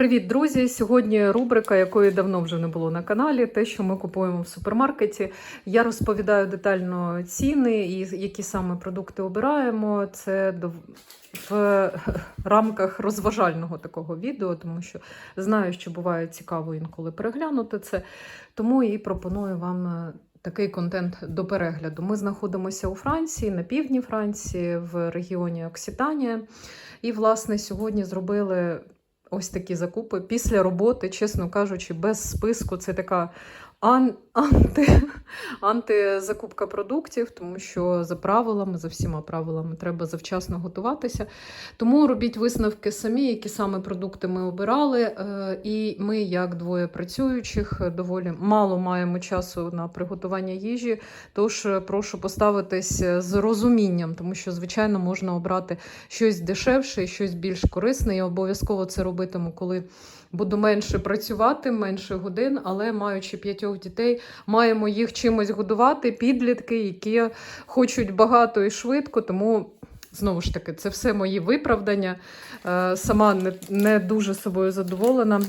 Привіт, друзі! Сьогодні рубрика, якої давно вже не було на каналі, те, що ми купуємо в супермаркеті. Я розповідаю детально ціни і які саме продукти обираємо. Це в рамках розважального такого відео, тому що знаю, що буває цікаво інколи переглянути це. Тому і пропоную вам е, такий контент до перегляду. Ми знаходимося у Франції, на півдні Франції, в регіоні Окситанія. І, власне, сьогодні зробили ось такі закупи після роботи, чесно кажучи, без списку. Це така ан- анти, антизакупка продуктів, тому що за правилами, за всіма правилами, треба завчасно готуватися. Тому робіть висновки самі, які саме продукти ми обирали. Е, І ми, як двоє працюючих, доволі мало маємо часу на приготування їжі. Тож е, прошу поставитись з розумінням, тому що, звичайно, можна обрати щось дешевше щось більш корисне. Я обов'язково це робитиму, коли буду менше працювати, менше годин, але маючи п'ятьох дітей, маємо їх чимось годувати, підлітки, які хочуть багато і швидко, тому. Знову ж таки, це все мої виправдання. Е, Сама не, не дуже собою задоволена,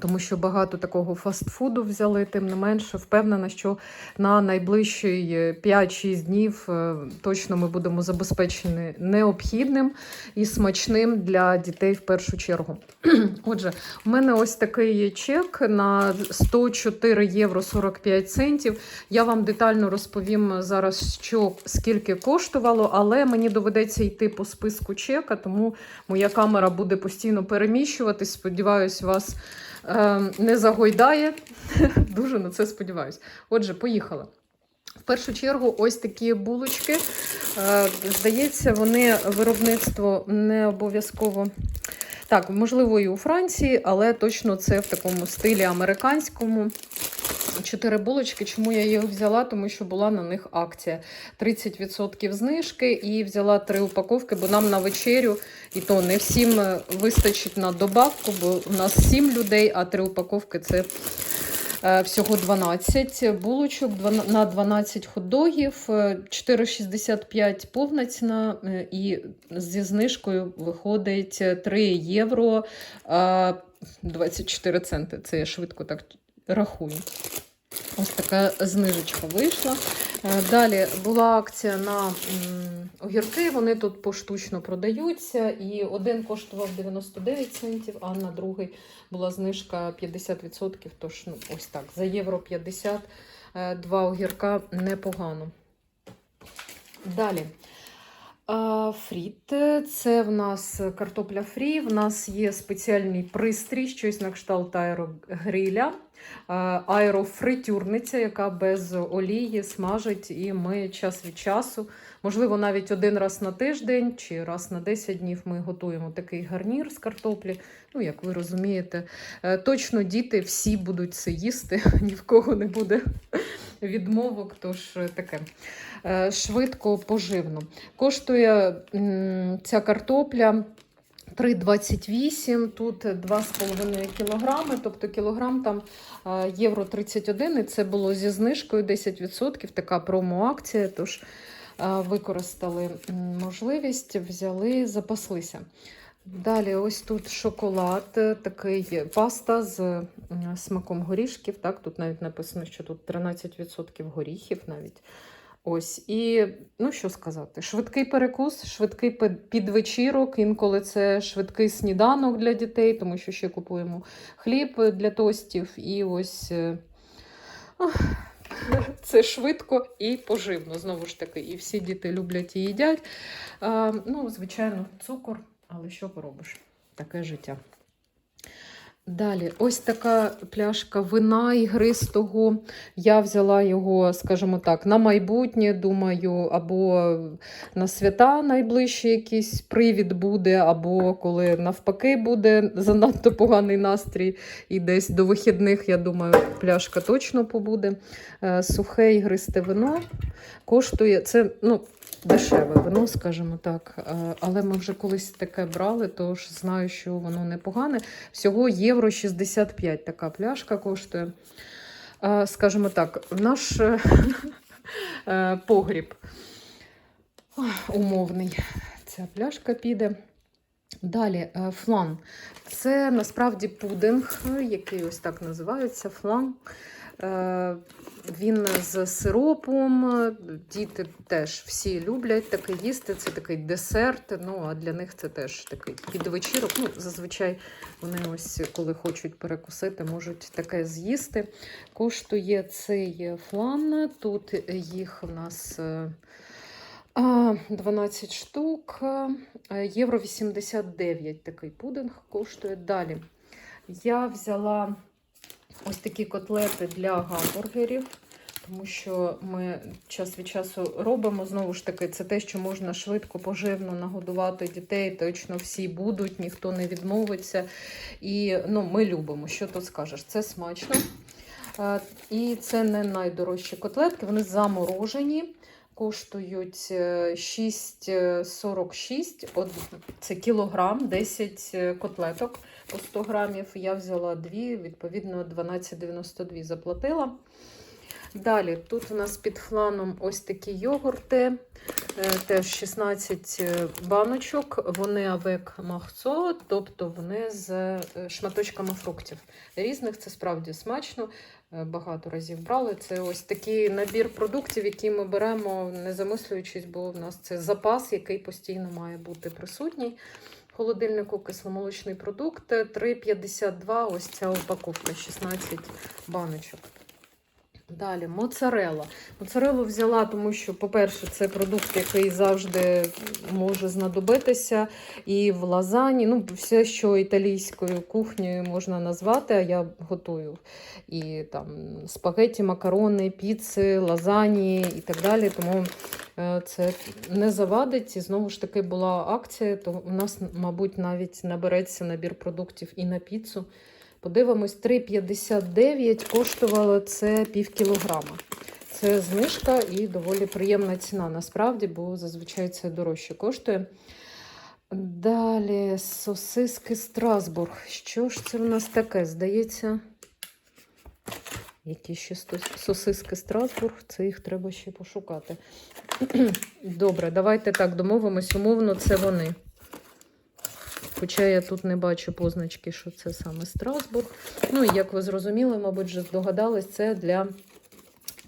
тому що багато такого фастфуду взяли, тим не менше, впевнена, що на найближчі е, 5-6 днів е, точно ми будемо забезпечені необхідним і смачним для дітей в першу чергу. Отже, у мене ось такий чек на 104 євро 45 центів. Я вам детально розповім зараз, що скільки коштувало, але мені доведеться йти по списку чека, тому моя камера буде постійно переміщуватись. Сподіваюсь, вас не загойдає. Дуже на це сподіваюся. Отже, поїхала. В першу чергу, ось такі булочки. Е, Здається, вони виробництво не обов'язково. Так, можливо, і у Франції, але точно це в такому стилі американському. Чотири булочки. Чому я їх взяла? Тому що була на них акція. 30% знижки і взяла три упаковки, бо нам на вечерю, і то не всім е, вистачить на добавку, бо у нас 7 людей, а три упаковки це е, всього 12 булочок на 12 хот-догів, е, 4,65 повна ціна, і зі знижкою виходить 3 євро е, 24 центи. Це я швидко так рахую. Ось така знижечка вийшла. Е, Далі була акція на огірки. Вони тут поштучно продаються. І один коштував 99 центів, а на другий була знижка 50%. Тож, ну, ось так, за євро 50 е, два огірка непогано. Далі. Фріт це в нас картопля фрі. В нас є спеціальний пристрій, щось на кшталт аерогриля, аерофритюрниця, яка без олії смажить, і ми час від часу, можливо, навіть один раз на тиждень чи раз на 10 днів ми готуємо такий гарнір з картоплі. Ну, як ви розумієте, Е, точно діти всі будуть це їсти, ні в кого не буде відмовок, тож е, таке е, швидко поживно. Коштує ця картопля 3,28, тут 2,5 кілограми, тобто кілограм там євро 31, і це було зі знижкою 10%, така промо-акція, тож використали можливість, взяли, запаслися. Далі, ось тут шоколад, е, такий паста з смаком горішків. Так, тут навіть написано, що тут 13% горіхів навіть. Ось, і ну що сказати, швидкий перекус, швидкий підвечірок. Інколи це швидкий сніданок для дітей, тому що ще купуємо хліб для тостів. І ось е, ах, це швидко і поживно. Знову ж таки, і всі діти люблять і їдять. Ну, звичайно, цукор, але що поробиш? Таке життя. Далі, ось така пляшка вина ігристого. Я взяла його, скажімо так, на майбутнє, думаю, або на свята найближчі якийсь привід буде, або коли навпаки буде занадто поганий настрій, і десь до вихідних, я думаю, пляшка точно побуде. Е, Сухе ігристе вино коштує це, ну, дешеве вино, скажімо так. Е, Але ми вже колись таке брали, тож знаю, що воно непогане. Всього євро 65 така пляшка коштує. Е, Скажімо так, наш е, погріб умовний. Ця пляшка піде. Далі флан. Це насправді пудинг, який ось так називається флан. Е, Він з сиропом. Діти теж всі люблять таке їсти. Це такий десерт. Ну а для них це теж такий підвечірок. Ну, зазвичай вони ось, коли хочуть перекусити, можуть таке з'їсти. Коштує цей флан. Тут їх у нас. е, 12 штук, е, євро 89 такий пудинг коштує. Далі я взяла ось такі котлети для гамбургерів, тому що ми час від часу робимо. Знову ж таки, це те, що можна швидко, поживно нагодувати дітей. Точно всі будуть, ніхто не відмовиться. І ну, ми любимо, що тут скажеш. Це смачно. Е, І це не найдорожчі котлетки, вони заморожені коштують е, 6,46, от це кілограм, 10 е, котлеток по 100 грамів. Я взяла дві, відповідно, 12,92 заплатила. Далі, тут у нас під фланом ось такі йогурти, е, теж 16 баночок, вони авек махцо, тобто вони з е, шматочками фруктів. Різних це справді смачно. Е, Багато разів брали. Це ось такий набір продуктів, які ми беремо, не замислюючись, бо в нас це запас, який постійно має бути присутній. В холодильнику кисломолочний продукт 3,52. Ось ця упаковка, 16 баночок. Далі моцарела. Моцарелу взяла, тому що, по-перше, це продукт, який завжди може знадобитися. І в лазані, ну, все, що італійською кухнею можна назвати, а я готую. І там спагеті, макарони, піци, лазані і так далі. Тому е, це не завадить. І знову ж таки була акція, то у нас, мабуть, навіть набереться набір продуктів і на піцу. Подивимось, 3,59 коштувало це пів кілограма. Це знижка і доволі приємна ціна насправді, бо зазвичай це дорожче коштує. Далі сосиски Страсбург. Що ж це в нас таке? Здається, які ще сосиски Страсбург, це їх треба ще пошукати. Добре, давайте так домовимось. Умовно, це вони. Хоча я тут не бачу позначки, що це саме Страсбург. Ну, і як ви зрозуміли, мабуть, вже здогадались, це для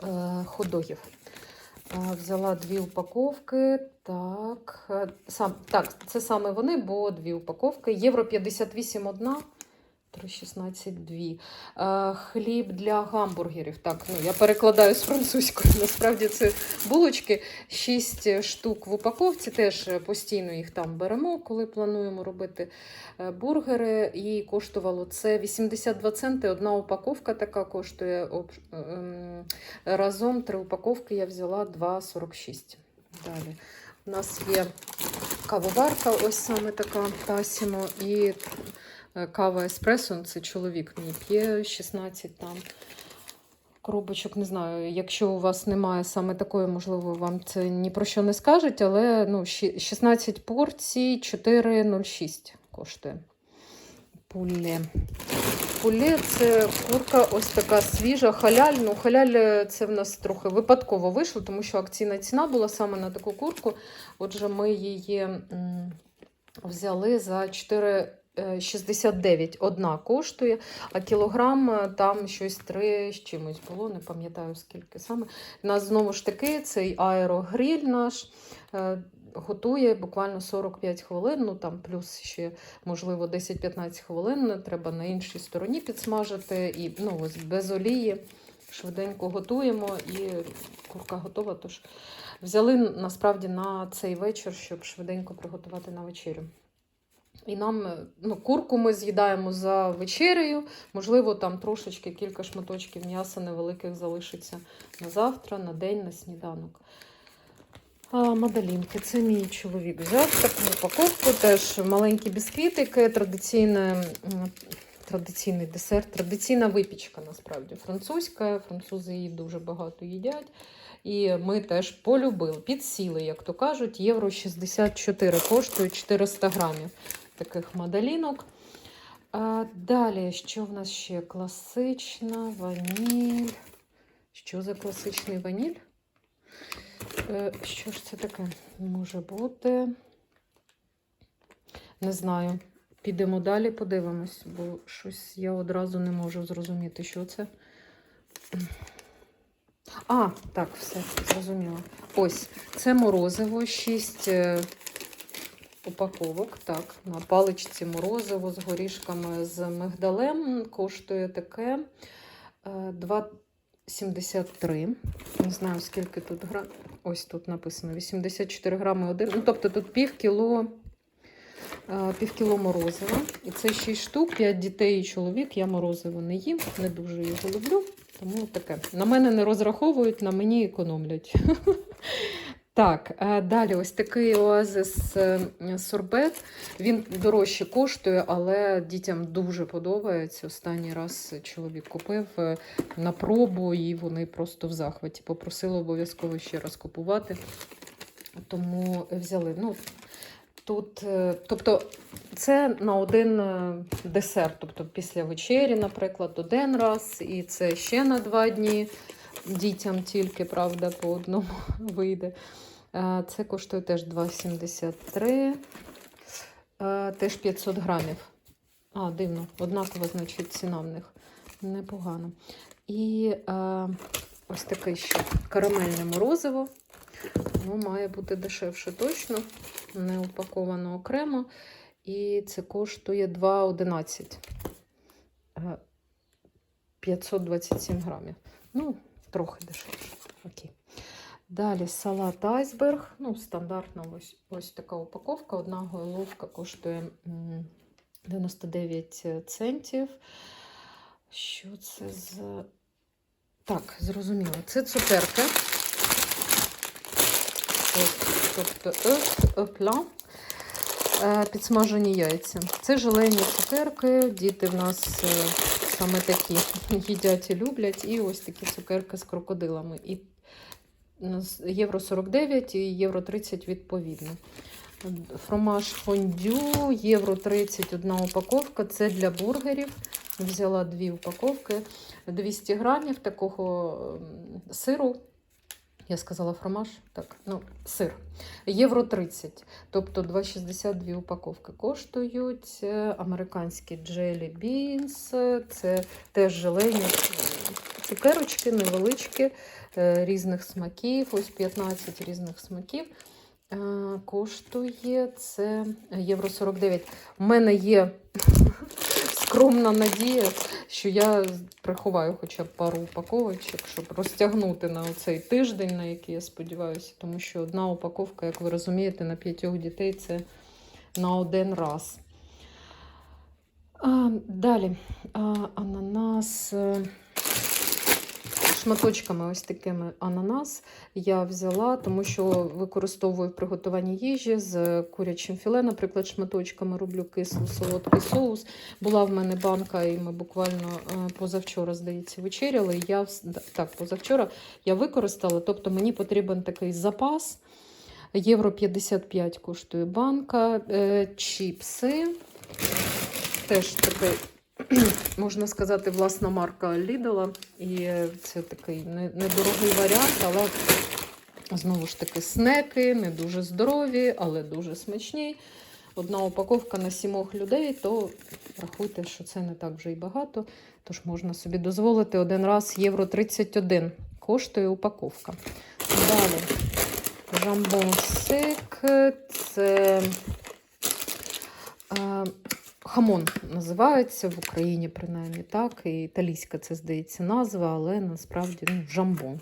е, ходогів. Взяла дві упаковки. Так, е, сам, так, це саме вони, бо дві упаковки. Євро 58 одна. 3,16 2. Е, хліб для гамбургерів. Так, ну я перекладаю з французької. Насправді це булочки. 6 штук в упаковці. Теж постійно їх там беремо, коли плануємо робити е, бургери. І коштувало це 82 центи. Одна упаковка така коштує. Ем, Разом три упаковки я взяла 2,46. Далі. У нас є кавоварка, ось саме така Тасімо. І Е, Кава еспресо, це чоловік мій п'є 16 там коробочок. Не знаю, якщо у вас немає саме такої, можливо, вам це ні про що не скажуть, але ну, 16 порцій 4,06 коштує. Пуле. Пуле це курка ось така свіжа, халяль. Ну, халяль е, це в нас трохи випадково вийшло, тому що акційна ціна була саме на таку курку. Отже, ми її взяли за 4 е, 69 одна коштує, а кілограм е, там щось 3 з чимось було, не пам'ятаю скільки саме. Нас знову ж таки цей аерогриль наш е, готує буквально 45 хвилин, ну там плюс ще, можливо, 10-15 хвилин. Треба на іншій стороні підсмажити. І ну, ось без олії швиденько готуємо і курка готова. Тож взяли насправді на цей вечір, щоб швиденько приготувати на вечерю. І нам е, ну, курку ми з'їдаємо за вечерею. Можливо, там трошечки кілька шматочків м'яса невеликих залишиться на завтра, на день, на сніданок. А, Мадалінки, це мій чоловік взяв таку упаковку, теж маленькі бісквітики, традиційне, традиційний десерт, традиційна випічка насправді французька. Французи її дуже багато їдять. І ми теж полюбили, підсіли, як то кажуть, євро 64 коштує 400 грамів таких мадалінок. Далі, що в нас ще? Класична ваніль. Що за класичний ваніль? Е, Що ж це таке може бути? Не знаю. Підемо далі, подивимось, бо щось я одразу не можу зрозуміти, що це. А, так, все, зрозуміло. Ось, це морозиво, 6 упаковок. Так, на паличці морозиво з горішками з мигдалем. Коштує таке е, 2,73. Не знаю, скільки тут грам. Ось тут написано 84 грами один. Ну, тобто тут пів кіло, е, пів кіло морозива. І це 6 штук, 5 дітей і чоловік. Я морозиво не їм, не дуже його люблю. Тому таке. На мене не розраховують, на мені економлять. Так, е, далі ось такий оазис е, сорбет. Він дорожче коштує, але дітям дуже подобається. Останній раз чоловік купив е, на пробу, і вони просто в захваті. Попросили обов'язково ще раз купувати. Тому взяли. Ну, тут, тобто, це на один десерт, тобто після вечері, наприклад, один раз, і це ще на два дні. Дітям тільки, правда, по одному вийде. Е, Це коштує теж 2,73, Е, теж 500 грамів. А, дивно, однакова, значить, ціна в них. Непогано. І е, ось таке ще карамельне морозиво. Воно має бути дешевше точно, не упаковано окремо. І це коштує 2,11. Е, 527 грамів. Ну, трохи дешевше. Окей. Далі салат айсберг. Ну, стандартна ось, ось така упаковка. Одна головка коштує 99 центів. Що це за. Так, зрозуміло. Це цукерки. Тобто plat. Е, Підсмажені яйця. Це желені цукерки. Діти в нас е, саме такі їдять і люблять. І ось такі цукерки з крокодилами. І євро 49 і євро 30 відповідно. Фромаж фондю, євро 30 одна упаковка. Це для бургерів. Взяла дві упаковки, 200 грамів такого ем, сиру. Я сказала фромаж, так, ну, сир. Євро 30, тобто 2,62 упаковки коштують. Е, Американські джелі бінс, це теж желені е, цукерочки, невеличкі, е, різних смаків, ось 15 різних смаків. Е, Коштує це євро 49. У мене є скромна надія, що я приховаю хоча б пару упаковочок, щоб розтягнути на цей тиждень, на який я сподіваюся, тому що одна упаковка, як ви розумієте, на п'ятьох дітей це на один раз. А, далі а, ананас. Шматочками ось такими ананас я взяла, тому що використовую в приготуванні їжі з курячим філе, наприклад, шматочками роблю кисло солодкий соус. Була в мене банка, і ми буквально е, позавчора, здається, вечеряли. Я так, позавчора я використала, тобто мені потрібен такий запас. Євро 55 коштує банка, Е, чіпси. Теж такий, можна сказати, власна марка Lidl. І це такий недорогий варіант, але знову ж таки снеки, не дуже здорові, але дуже смачні. Одна упаковка на сімох людей, то рахуйте, що це не так вже і багато. Тож можна собі дозволити один раз євро 31 коштує упаковка. Далі жамбон сик, це хамон називається в Україні, принаймні так. І італійська це здається назва, але насправді ну, жамбон.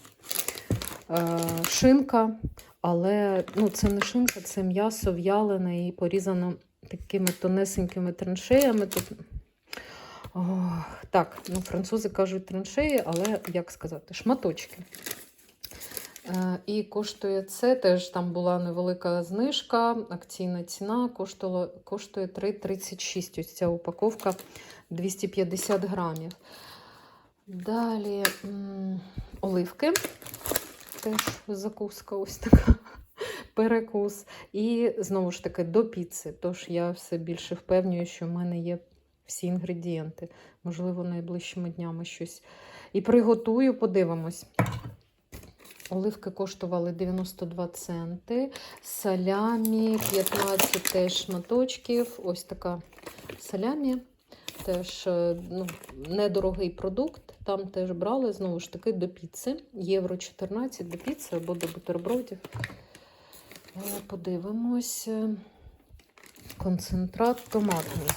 Е, шинка, але ну, це не шинка, це м'ясо в'ялене і порізано такими тонесенькими траншеями. Тут... Ох, так, ну, французи кажуть траншеї, але як сказати, шматочки. Е, І коштує це, теж там була невелика знижка, акційна ціна коштувала, коштує 3,36. Ось ця упаковка 250 грамів. Далі оливки. Теж закуска ось така. Перекус. І знову ж таки до піци. Тож я все більше впевнюю, що в мене є всі інгредієнти. Можливо, найближчими днями щось і приготую, подивимось. Оливки коштували 92 центи. Салямі 15 теж шматочків. Ось така салямі. Теж е, ну, недорогий продукт. Там теж брали знову ж таки до піци. Євро 14 до піци або до бутербродів. Е, Подивимось. Концентрат томатний.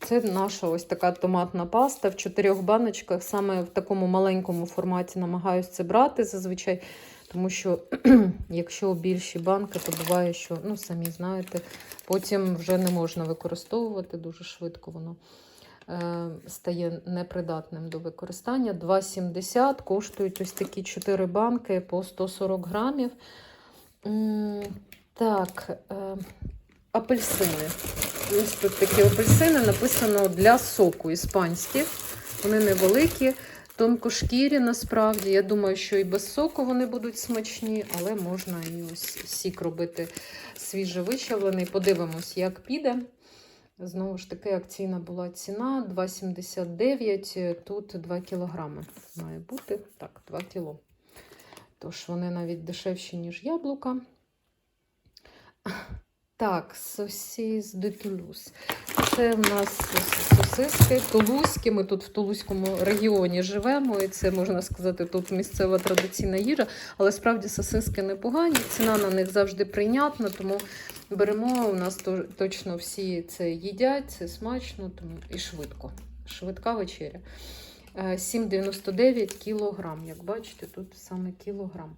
Це наша ось така томатна паста в чотирьох баночках. Саме в такому маленькому форматі намагаюся це брати зазвичай. Тому що, якщо більші банки, то буває, що, ну, самі знаєте, потім вже не можна використовувати дуже швидко воно е, стає непридатним до використання. 2,70 коштують ось такі 4 банки по 140 грамів. Так, е, апельсини. Ось тут такі апельсини написано для соку іспанські. Вони невеликі, тонкошкірі насправді. Я думаю, що і без соку вони будуть смачні, але можна і ось сік робити свіжевичавлений. Подивимось, як піде. Знову ж таки, акційна була ціна 2,79. Тут 2 кілограми має бути. Так, 2 кіло. Тож вони навіть дешевші, ніж яблука. Так, сосіс де Тулюз. Це в нас сосиски тулузькі. Ми тут в Тулузькому регіоні живемо, і це можна сказати, тут місцева традиційна їжа. Але справді сосиски непогані. Ціна на них завжди прийнятна, тому беремо. У нас точно всі це їдять, це смачно тому і швидко. Швидка вечеря. Е, 7,99 кілограм. Як бачите, тут саме кілограм.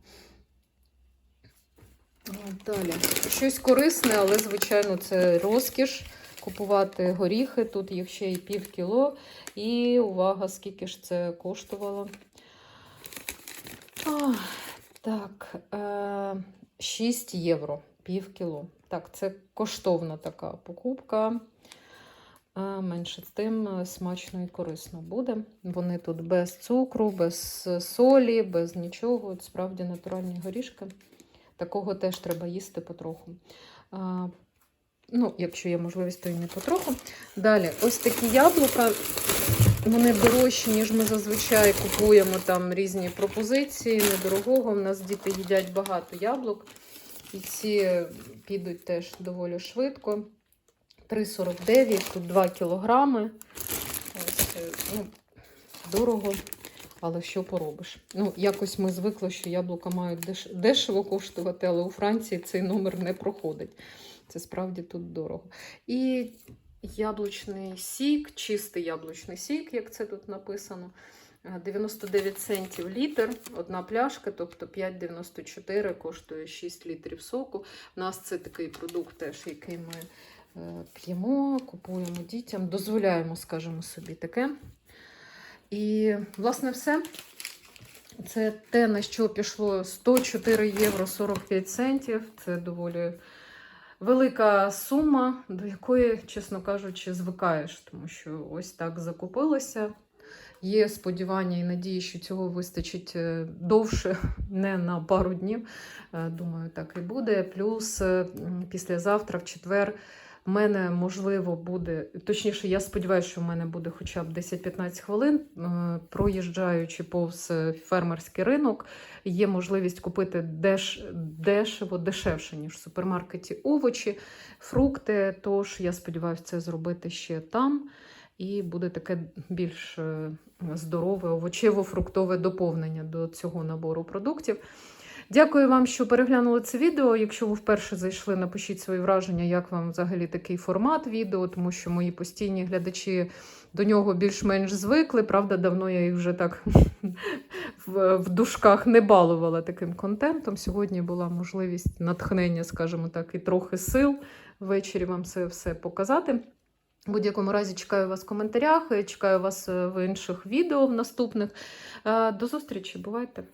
Далі. Щось корисне, але, звичайно, це розкіш. Купувати горіхи. Тут їх ще й пів кіло. І увага, скільки ж це коштувало. А, так, е, 6 євро, пів кіло. Так, це коштовна така покупка. Е, Менше з тим е, смачно і корисно буде. Вони тут без цукру, без солі, без нічого. От Справді натуральні горішки. Такого теж треба їсти потроху. Ну, якщо є можливість, то і не потроху. Далі, ось такі яблука. Вони дорожчі, ніж ми зазвичай купуємо там різні пропозиції. Недорогого. У нас діти їдять багато яблук. І ці підуть теж доволі швидко. 3,49, тут 2 кілограми. Ось, е, ну, дорого, але що поробиш? Ну, якось ми звикли, що яблука мають деш... дешево коштувати, але у Франції цей номер не проходить. Це справді тут дорого. І яблучний сік, чистий яблучний сік, як це тут написано. е, 99 центів літр, одна пляшка, тобто 5,94 коштує 6 літрів соку. У нас це такий продукт, теж, який ми е, п'ємо, купуємо дітям, дозволяємо, скажімо собі, таке. І, власне, все. Це те, на що пішло 104 євро 45 центів. Це доволі велика сума, до якої, чесно кажучи, звикаєш, тому що ось так закупилося. Є сподівання і надії, що цього вистачить е, довше, не на пару днів. Е, Думаю, так і буде. Плюс е, післязавтра, в четвер, в мене можливо буде, точніше, я сподіваюся, що в мене буде хоча б 10-15 хвилин, е, проїжджаючи повз е, фермерський ринок, є можливість купити деш, дешево, дешевше, ніж в супермаркеті овочі, фрукти. Тож я сподіваюся це зробити ще там. І буде таке більш е, здорове, овочево-фруктове доповнення до цього набору продуктів. Дякую вам, що переглянули це відео. Якщо ви вперше зайшли, напишіть свої враження, як вам взагалі такий формат відео, тому що мої постійні глядачі до нього більш-менш звикли. Правда, давно я їх вже так в, дужках не балувала таким контентом. Сьогодні була можливість натхнення, скажімо так, і трохи сил ввечері вам це все показати. В будь-якому разі чекаю вас в коментарях, чекаю вас е, в інших відео в наступних. Е, До зустрічі, бувайте!